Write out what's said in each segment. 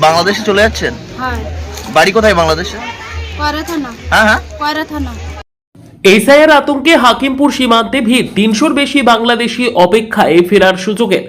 বাংলাদেশে চলে যাচ্ছেন? হ্যাঁ। বাড়ি কোথায় বাংলাদেশে? হ্যাঁ হ্যাঁ। এসআইয়ের আতঙ্কে হাকিমপুর সীমান্তে ভিড়। তিনশোর বেশি বাংলাদেশি অপেক্ষায় ফেরার সুযোগের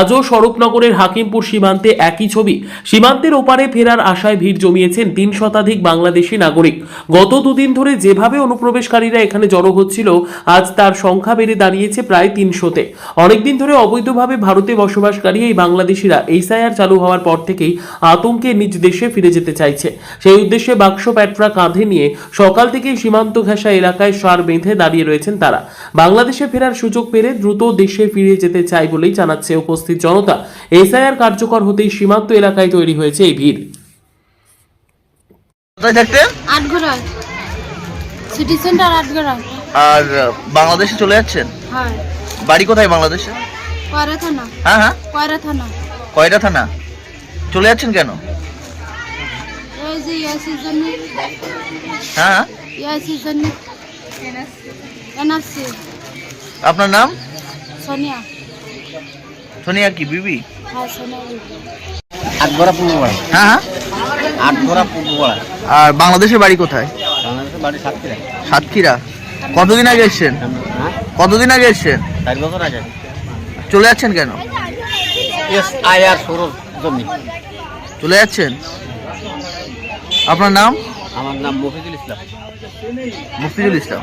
আজও স্বরূপনগরের হাকিমপুর সীমান্তে একই ছবি। সীমান্তের ওপারে ফেরার আশায় ভিড় জমিয়েছেন তিন শতাধিক বাংলাদেশি নাগরিক। গত দুদিন ধরে যেভাবে অনুপ্রবেশকারীরা এখানে জড়ো হচ্ছিল, আজ তার সংখ্যা বেড়ে দাঁড়িয়েছে প্রায় তিনশোতে। অনেকদিন ধরে অবৈধভাবে ভারতে বসবাসকারী এই বাংলাদেশিরা এসআইআর চালু হওয়ার পর থেকেই আতঙ্কে নিজ দেশে ফিরে যেতে চাইছে। সেই উদ্দেশ্যে বাক্স প্যাট্রা কাঁধে নিয়ে সকাল থেকেই সীমান্ত ঘেঁষা এলাকায় সার বেঁধে দাঁড়িয়ে রয়েছেন তারা। বাংলাদেশে ফেরার সুযোগ পেলে দ্রুত দেশে ফিরে যেতে চাই বলেই জানাচ্ছে উপস্থিত জনতা। এসআইআর কার্যকর হতেই সীমান্ত এলাকায় তৈরি হয়েছে এই ভিড়। সিটি সেন্টার আর বাংলাদেশে চলে যাচ্ছেন? হ্যাঁ। বাড়ি কোথায় বাংলাদেশে? কয়রা থানা। হ্যাঁ হ্যাঁ। কয়রা থানা। কয়টা থানা? চলে যাচ্ছেন কেন? হ্যাঁ হ্যাঁ। এনআরসি। আপনার নাম? সোনিয়া। সোনিয়া কি বিবি? হ্যাঁ সোনিয়া। আটগড়া পূর্বপাড়া। হ্যাঁ হ্যাঁ। আটগড়া পূর্বপাড়া। আর বাংলাদেশের বাড়ি কোথায়? বাংলাদেশের বাড়ি সাতক্ষীরা। সাতক্ষীরা। কতদিন আগে এসছেন? হ্যাঁ? কতদিন আগে এসছেন? চার বছর আগে। চলে যাচ্ছেন কেন? এস আই আর সৌরভ জমি চলে যাচ্ছেন? আপনার নাম? আমার নাম মফিজুল ইসলাম। মুফতিজুল ইসলাম।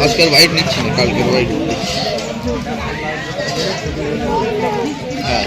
আজকাল হোয়াইট নিচ্ছি না কালকে হোয়াইট হ্যাঁ।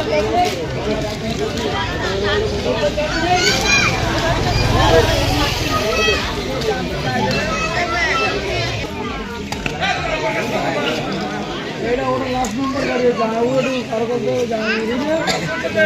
এটা ওটা লাস্ট নম্বর গাড়ি জানা ওটা কারও কথা